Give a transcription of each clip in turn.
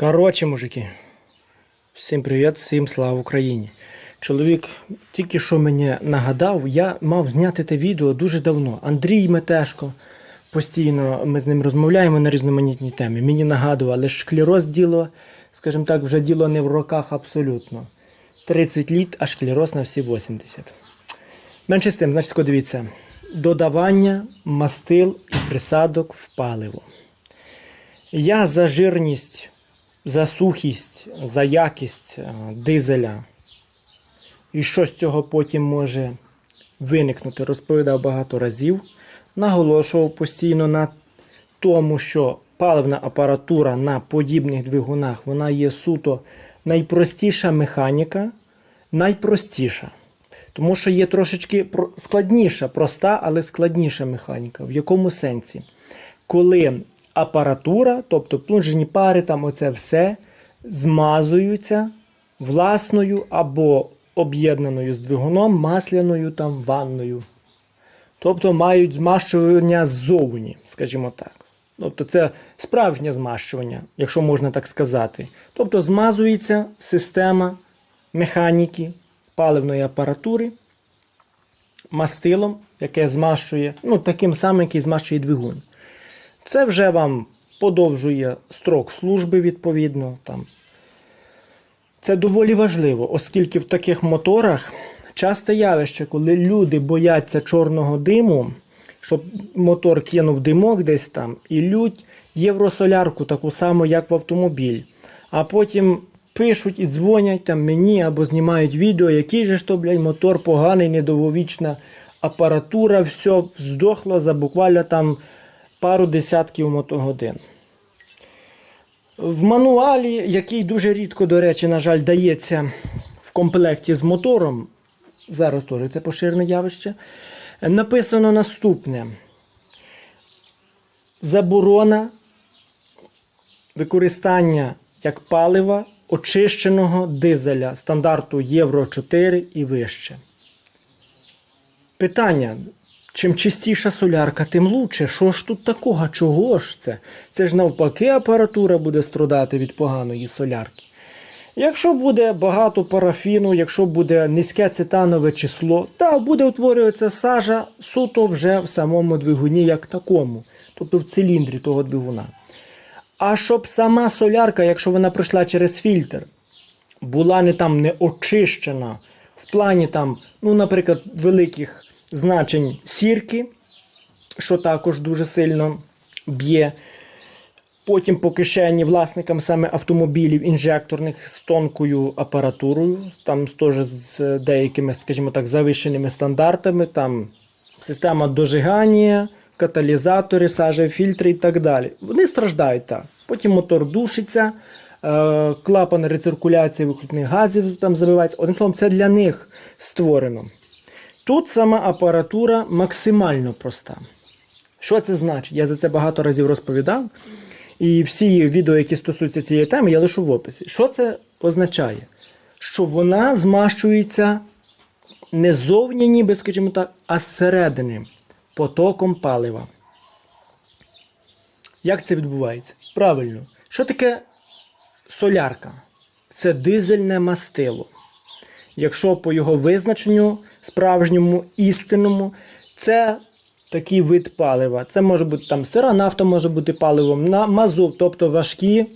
Коротше, мужики, всім привіт, всім слава Україні. Чоловік тільки що мені нагадав, я мав зняти те відео дуже давно. Андрій Метешко, постійно ми з ним розмовляємо на різноманітні теми. Мені нагадував, але шклероз діло, скажімо так, вже діло не в роках абсолютно. 30 літ, а шклероз на всі 80. Менше з тим, значить, дивіться. Додавання мастил і присадок в паливо. Я за жирність, за сухість, за якість е, дизеля. І що з цього потім може виникнути, розповідав багато разів. Наголошував постійно на тому, що паливна апаратура на подібних двигунах вона є суто найпростіша механіка, найпростіша. Тому що є трошечки складніша, проста, але складніша механіка. В якому сенсі? Коли апаратура, тобто плунжені пари, там оце все змазуються власною або об'єднаною з двигуном масляною там ванною. Тобто мають змащування ззовні, скажімо так. Тобто це справжнє змащування, якщо можна так сказати. Тобто змазується система механіки паливної апаратури мастилом, яке змащує, ну таким самим, який змащує двигун. Це вже вам подовжує строк служби відповідно. Там. Це доволі важливо, оскільки в таких моторах часте явище, коли люди бояться чорного диму, щоб мотор кинув димок десь там, і лють євросолярку, таку саму, як в автомобіль. А потім пишуть і дзвонять там мені або знімають відео, який же ж то, блядь, мотор поганий, недовговічна апаратура, все здохло за буквально там пару десятків мотогодин. В мануалі, який дуже рідко, до речі, на жаль, дається в комплекті з мотором, зараз теж це поширене явище, написано наступне: заборона використання як палива очищеного дизеля стандарту Євро 4 і вище. Питання. Чим чистіша солярка, тим лучше. Що ж тут такого? Чого ж це? Це ж навпаки апаратура буде страдати від поганої солярки. Якщо буде багато парафіну, якщо буде низьке цитанове число, так, буде утворюватися сажа суто вже в самому двигуні, як такому, тобто в циліндрі того двигуна. А щоб сама солярка, якщо вона пройшла через фільтр, була не там не очищена в плані там, ну, наприклад, великих значень сірки, що також дуже сильно б'є. Потім по кишені власникам саме автомобілів інжекторних з тонкою апаратурою, там теж з деякими, скажімо так, завищеними стандартами, там система дожигання, каталізатори, сажа-фільтри і так далі. Вони страждають так. Потім мотор душиться, е, клапан рециркуляції вихлопних газів там забивається. Одним словом, це для них створено. Тут сама апаратура максимально проста. Що це значить? Я за це багато разів розповідав. І всі відео, які стосуються цієї теми, я лишу в описі. Що це означає? Що вона змащується не ззовні, ніби, скажімо так, а зсередини потоком палива. Як це відбувається? Правильно. Що таке солярка? Це дизельне мастило. Якщо по його визначенню, справжньому, істинному, це такий вид палива. Це може бути там сира нафта, може бути паливом на мазут, тобто важкі е,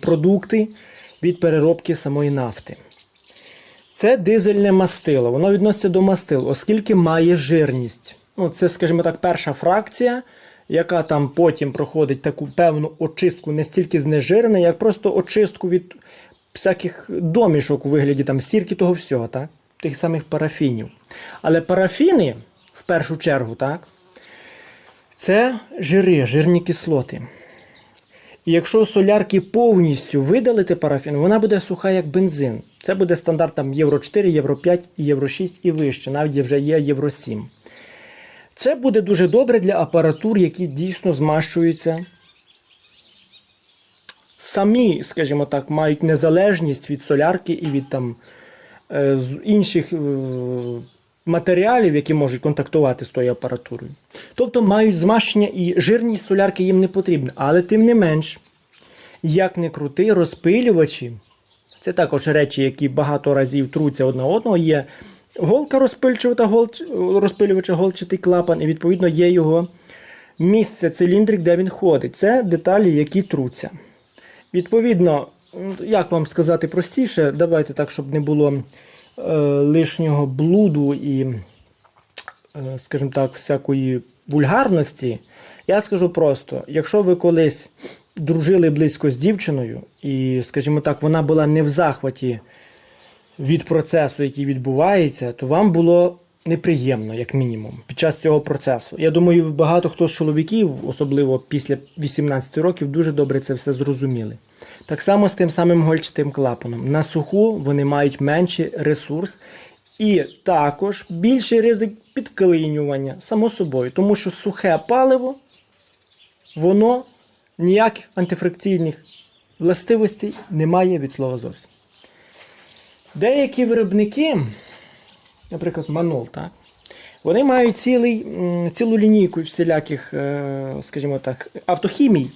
продукти від переробки самої нафти. Це дизельне мастило. Воно відноситься до мастил, оскільки має жирність. Ну, це, скажімо так, перша фракція, яка там потім проходить таку певну очистку не стільки знежирена, як просто очистку від всяких домішок у вигляді там стірки того всього, так? тих самих парафінів. Але парафіни, в першу чергу, так, це жири, жирні кислоти. І якщо солярки повністю видалити парафін, вона буде суха як бензин. Це буде стандарт Євро 4, Євро 5, Євро 6 і вище, навіть вже є Євро 7. Це буде дуже добре для апаратур, які дійсно змащуються. Самі, скажімо так, мають незалежність від солярки і від там, е, інших е, матеріалів, які можуть контактувати з тою апаратурою. Тобто мають змащення і жирність солярки їм не потрібна. Але тим не менш, як не крути, розпилювачі. Це також речі, які багато разів труться одна одного. Є голка голч... розпилювача, голчатий клапан, і відповідно є його місце, циліндрик, де він ходить. Це деталі, які труться. Відповідно, як вам сказати простіше, давайте так, щоб не було е, лишнього блуду і, е, скажімо так, всякої вульгарності. Я скажу просто: якщо ви колись дружили близько з дівчиною, і, скажімо так, вона була не в захваті від процесу, який відбувається, то вам було неприємно, як мінімум, під час цього процесу. Я думаю, багато хто з чоловіків, особливо після 18 років, дуже добре це все зрозуміли. Так само з тим самим гольчатим клапаном. На суху вони мають менший ресурс і також більший ризик підклинювання, само собою, тому що сухе паливо, воно ніяких антифрикційних властивостей не має від слова зовсім. Деякі виробники, наприклад, Манол, так, вони мають цілий, цілу лінійку всіляких, е, скажімо так, автохімій.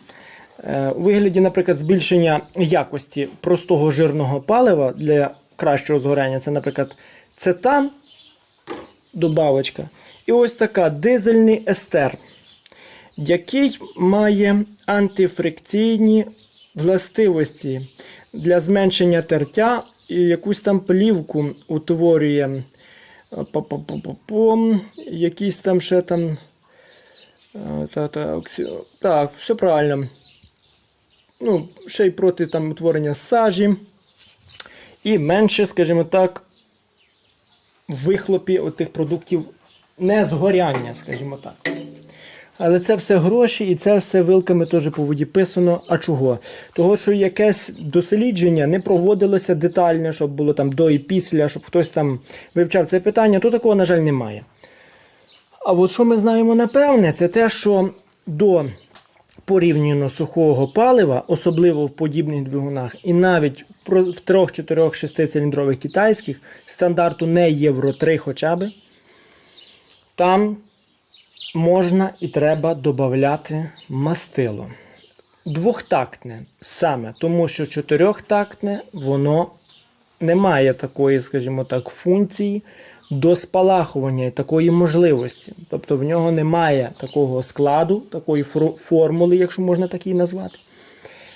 Е, У вигляді, наприклад, збільшення якості простого жирного палива для кращого згоряння. Це, наприклад, цетан, добавочка. І ось така дизельний естер, який має антифрикційні властивості для зменшення тертя і якусь там плівку утворює. Е, Па-па-па-па-пом, Якісь там ще там. е, так, все правильно. Ну, ще й проти там утворення сажі. І менше, скажімо так, вихлопі тих продуктів не згоряння, скажімо так. Але це все гроші, і це все вилками теж по воді писано. А чого? Того, що якесь дослідження не проводилося детально, щоб було там до і після, щоб хтось там вивчав це питання, то такого, на жаль, немає. А от що ми знаємо напевне, це те, що до порівняно сухого палива, особливо в подібних двигунах, і навіть в 3, 4, 6 циліндрових китайських стандарту не Євро 3 хоча б, там можна і треба додати мастило. Двохтактне саме, тому що чотирьохтактне воно не має такої, скажімо так, функції до спалахування і такої можливості. Тобто в нього немає такого складу, такої формули, якщо можна так її назвати,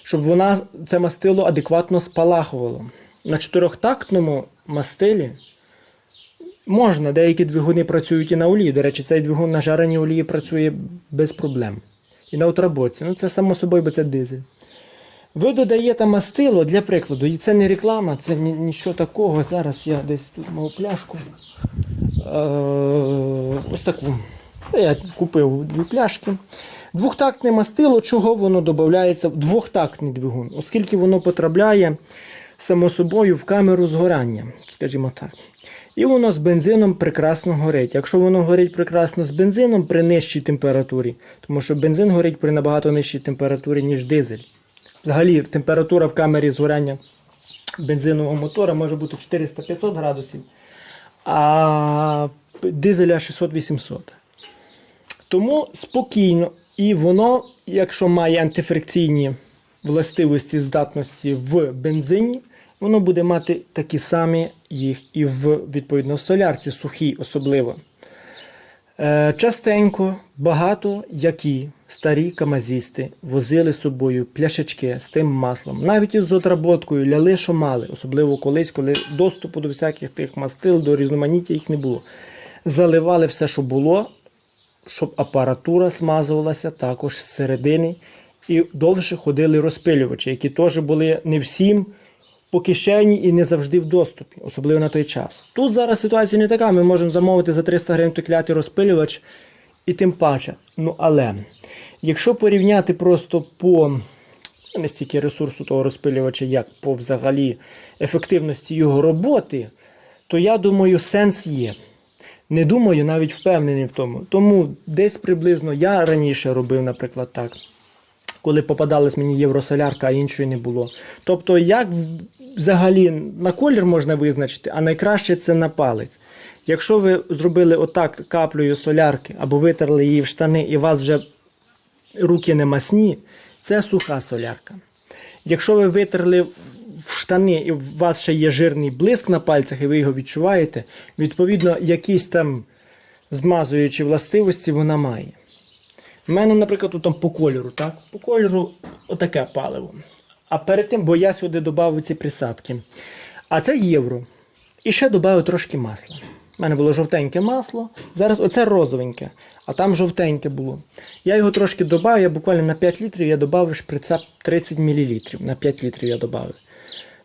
щоб вона це мастило адекватно спалахувало. На чотирьохтактному мастилі можна, деякі двигуни працюють і на олії. До речі, цей двигун на жареній олії працює без проблем. І на отработці. Ну, це само собою, бо це дизель. Ви додаєте мастило для прикладу, і це не реклама, це ні, нічого такого. Зараз я десь тут мав пляшку. Е, ось таку. Я купив дві пляшки. Двохтактне мастило, чого воно додається в двохтактний двигун, оскільки воно потрапляє само собою в камеру згорання, скажімо так. І воно з бензином прекрасно горить. Якщо воно горить прекрасно з бензином при нижчій температурі, тому що бензин горить при набагато нижчій температурі, ніж дизель. Взагалі, температура в камері згоряння бензинового мотора може бути 400-500 градусів, а дизеля 600-800. Тому спокійно, і воно, якщо має антифрикційні властивості здатності в бензині, воно буде мати такі самі їх і в відповідно в солярці, сухій особливо. Е, частенько багато які старі камазісти возили з собою пляшечки з тим маслом, навіть із отработкою ляли, що мали, особливо колись, коли доступу до всяких тих мастил, до різноманіття їх не було. Заливали все, що було, щоб апаратура смазувалася також з середини. І довше ходили розпилювачі, які теж були не всім по кишені і не завжди в доступі, особливо на той час. Тут зараз ситуація не така. Ми можемо замовити за 300 гривень той клятий розпилювач, і тим паче. Ну але якщо порівняти просто по не стільки ресурсу того розпилювача, як по взагалі ефективності його роботи, то я думаю, сенс є. Не думаю, навіть впевнений в тому. Тому десь приблизно я раніше робив, наприклад, так. Коли попадалась мені євросолярка, а іншої не було. Тобто, як взагалі на колір можна визначити, а найкраще це на палець. Якщо ви зробили отак каплею солярки або витерли її в штани, і у вас вже руки не масні, це суха солярка. Якщо ви витерли в штани і у вас ще є жирний блиск на пальцях, і ви його відчуваєте, відповідно, якісь там змазуючі властивості вона має. У мене, наприклад, там по кольору, так? По кольору отаке паливо. А перед тим, бо я сюди додав ці присадки. А це євро. І ще додав трошки масла. У мене було жовтеньке масло, зараз оце розовеньке, а там жовтеньке було. Я його трошки додав, я буквально на 5 літрів я додав шприца 30 мл. На 5 літрів я додав.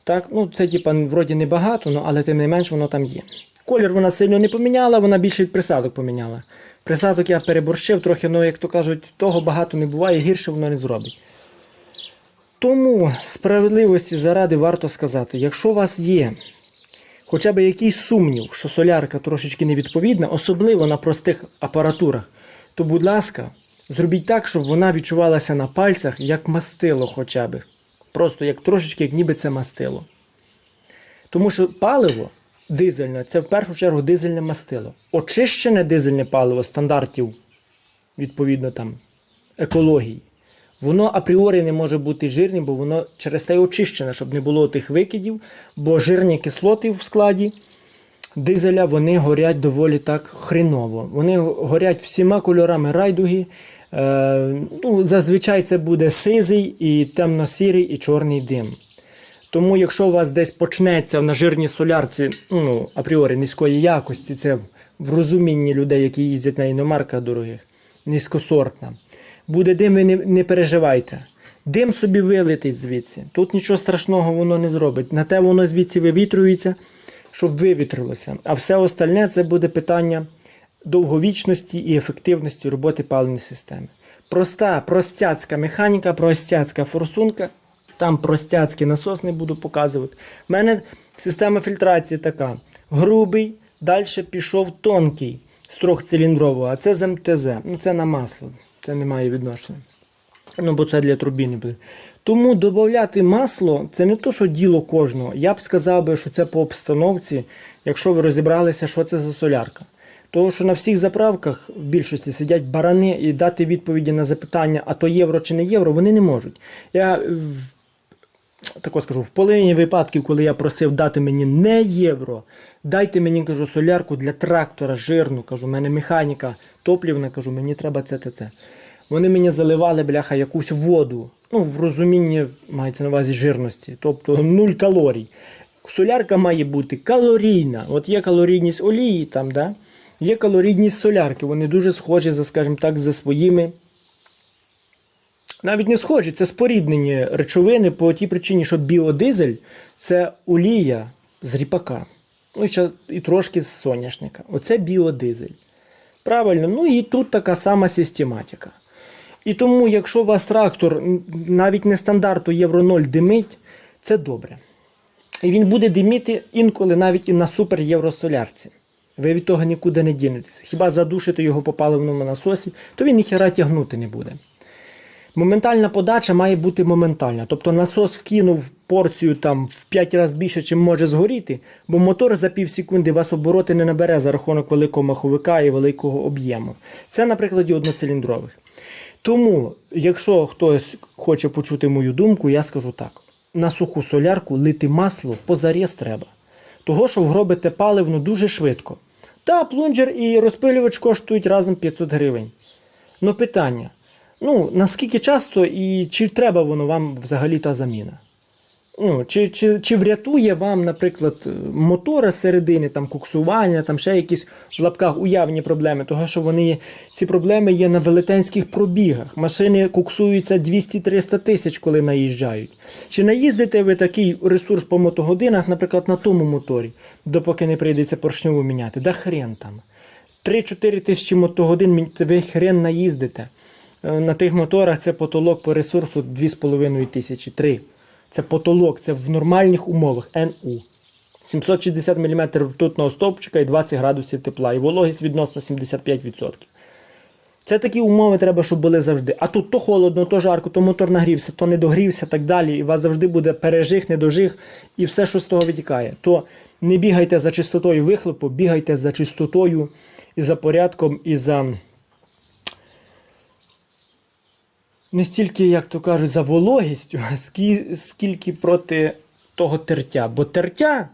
Так, ну це типа вроді небагато, ну, але тим не менш воно там є. Колір вона сильно не поміняла, вона більше від присадок поміняла. Присадок я переборщив трохи, ну як то кажуть, того багато не буває, гірше воно не зробить. Тому справедливості заради варто сказати, якщо у вас є хоча б якийсь сумнів, що солярка трошечки невідповідна, особливо на простих апаратурах, то, будь ласка, зробіть так, щоб вона відчувалася на пальцях як мастило хоча б. Просто як трошечки, як ніби це мастило. Тому що паливо дизельне це в першу чергу дизельне мастило. Очищене дизельне паливо стандартів, відповідно там, екології. Воно апріорі не може бути жирним, бо воно через те очищене, щоб не було тих викидів, бо жирні кислоти в складі дизеля вони горять доволі так хреново. Вони горять всіма кольорами райдуги. Е, ну, зазвичай це буде сизий, і темно-сірий, і чорний дим. Тому, якщо у вас десь почнеться на жирній солярці, ну, апріорі низької якості, це в розумінні людей, які їздять на іномарках дорогих, низькосортна. Буде дим, ви не, не переживайте. Дим собі вилетить звідси. Тут нічого страшного воно не зробить. На те воно звідси вивітрюється, щоб вивітрилося. А все остальне це буде питання довговічності і ефективності роботи паливної системи. Проста, простяцька механіка, простяцька форсунка. Там простяцький насос не буду показувати. У мене система фільтрації така: грубий, далі пішов тонкий з трьохциліндрового, а це з МТЗ. Ну це на масло. Це не має відношення. Ну, бо це для турбіни буде. Тому додати масло це не то, що діло кожного. Я б сказав би, що це по обстановці, якщо ви розібралися, що це за солярка. Тому що на всіх заправках в більшості сидять барани і дати відповіді на запитання, а то євро чи не євро, вони не можуть. Я в- скажу, в половині випадків, коли я просив дати мені не євро, дайте мені кажу, солярку для трактора жирну, кажу, в мене механіка топлівна, кажу, мені треба це, це, це. Вони мені заливали, бляха, якусь воду. Ну, в розумінні мається на увазі жирності, тобто нуль калорій. Солярка має бути калорійна. От є калорійність олії, там, да? є калорійність солярки. Вони дуже схожі, за, скажімо так, за своїми навіть не схожі, це споріднені речовини по тій причині, що біодизель це олія з ріпака. Ну і, ще, і трошки з соняшника. Оце біодизель. Правильно, ну і тут така сама систематика. І тому, якщо у вас трактор навіть не стандарту Євро 0 димить, це добре. І він буде диміти інколи навіть і на супер євросолярці. Ви від того нікуди не дінетеся. Хіба задушити його по паливному насосі, то він ніхера тягнути не буде. Моментальна подача має бути моментальна. Тобто насос вкинув порцію там в 5 разів більше, чим може згоріти, бо мотор за пів секунди вас обороти не набере за рахунок великого маховика і великого об'єму. Це на прикладі одноциліндрових. Тому, якщо хтось хоче почути мою думку, я скажу так: на суху солярку лити масло позаріз треба. Того, що вгробите паливно дуже швидко. Та плунжер і розпилювач коштують разом 500 гривень. Ну питання. Ну, наскільки часто і чи треба воно вам взагалі та заміна? Ну, чи, чи, чи врятує вам, наприклад, мотора з середини, там куксування, там ще якісь в лапках уявні проблеми, того що вони ці проблеми є на велетенських пробігах. Машини куксуються 200-300 тисяч, коли наїжджають. Чи наїздите ви такий ресурс по мотогодинах, наприклад, на тому моторі, допоки не прийдеться поршньову міняти? Да хрен там. 3-4 тисячі мотогодин ви хрен наїздите. Е, На тих моторах це потолок по ресурсу 2,5 тисячі, 3. Це потолок, це в нормальних умовах НУ. 760 мм ртутного стовпчика і 20 градусів тепла. І вологість відносно 75%. Це такі умови треба, щоб були завжди. А тут то холодно, то жарко, то мотор нагрівся, то не догрівся, так далі. І у вас завжди буде пережиг, недожиг і все, що з того витікає. То не бігайте за чистотою вихлопу, бігайте за чистотою і за порядком, і за не стільки, як то кажуть, за вологістю, а скільки проти того тертя. Бо тертя,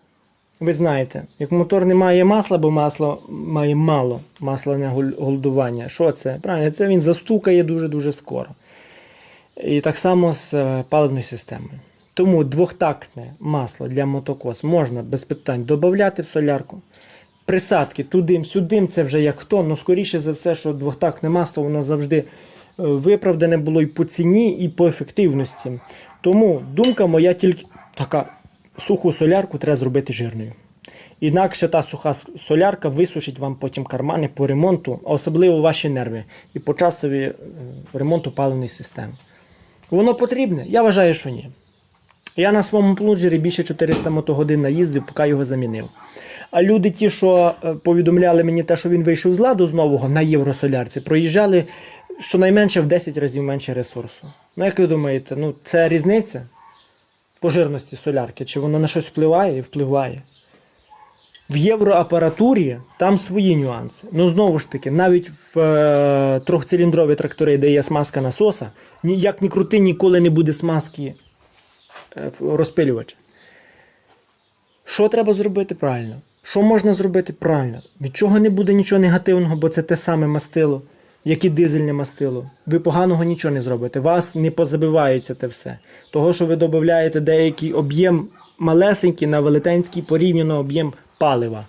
ви знаєте, як мотор не має масла, бо масло має мало масляне гол- голодування. Що це? Правильно, це він застукає дуже-дуже скоро. І так само з е, паливною системою. Тому двохтактне масло для мотокос можна без питань додати в солярку. Присадки тудим-сюдим, це вже як хто, але скоріше за все, що двохтактне масло воно завжди виправдане було і по ціні, і по ефективності. Тому думка моя тільки така: суху солярку треба зробити жирною. Інакше та суха солярка висушить вам потім кармани по ремонту, а особливо ваші нерви і по часові е, ремонту паливної системи. Воно потрібне? Я вважаю, що ні. Я на своєму плунжері більше 400 мотогодин наїздив, поки його замінив. А люди, ті, що е, повідомляли мені те, що він вийшов з ладу з нового на євросолярці, проїжджали щонайменше в 10 разів менше ресурсу. Ну, як ви думаєте, ну це різниця по жирності солярки? Чи воно на щось впливає і впливає? В євроапаратурі там свої нюанси. Ну, знову ж таки, навіть в е, трьохциліндрові трактори, де є смазка насоса, ніяк ні крути, ніколи не буде смазки е, розпилювача. Що треба зробити правильно? Що можна зробити правильно? Від чого не буде нічого негативного, бо це те саме мастило, як і дизельне мастило. Ви поганого нічого не зробите. Вас не позабивається те все. Того, що ви додаєте деякий об'єм малесенький на велетенський порівняно об'єм палива.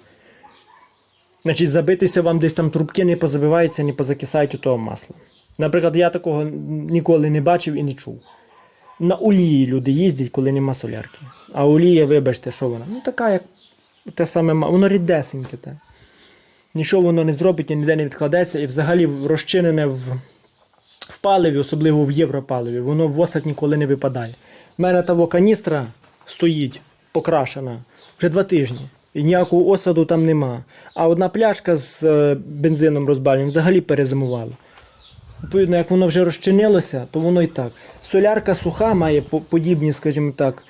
Значить, забитися вам десь там трубки не позабиваються, не позакисають у того масла. Наприклад, я такого ніколи не бачив і не чув. На олії люди їздять, коли нема солярки. А олія, вибачте, що вона? Ну така, як те саме, воно рідесеньке. Те. Нічого воно не зробить і ніде не відкладеться, і взагалі розчинене в, в паливі, особливо в європаливі, воно в осад ніколи не випадає. У мене того каністра стоїть покрашена вже два тижні. І ніякого осаду там нема. А одна пляшка з е, бензином розбавленим взагалі перезимувала. Відповідно, як воно вже розчинилося, то воно і так. Солярка суха має подібні, скажімо так,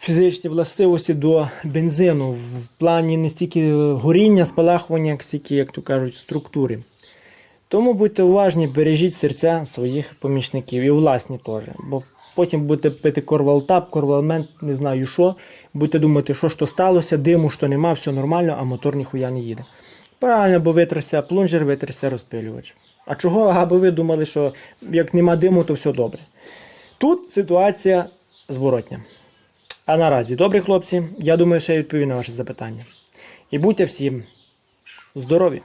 фізичні властивості до бензину в плані не стільки горіння, спалахування, як стільки, як то кажуть, структури. Тому будьте уважні, бережіть серця своїх помічників і власні теж. Бо потім будете пити корвалтап, корвалмент, не знаю що. Будете думати, що ж то сталося, диму що нема, все нормально, а мотор ніхуя не їде. Правильно, бо витерся плунжер, витерся розпилювач. А чого? Аби ви думали, що як нема диму, то все добре. Тут ситуація зворотня. А наразі, добрі хлопці, я думаю, що я відповів на ваше запитання. І будьте всім здорові!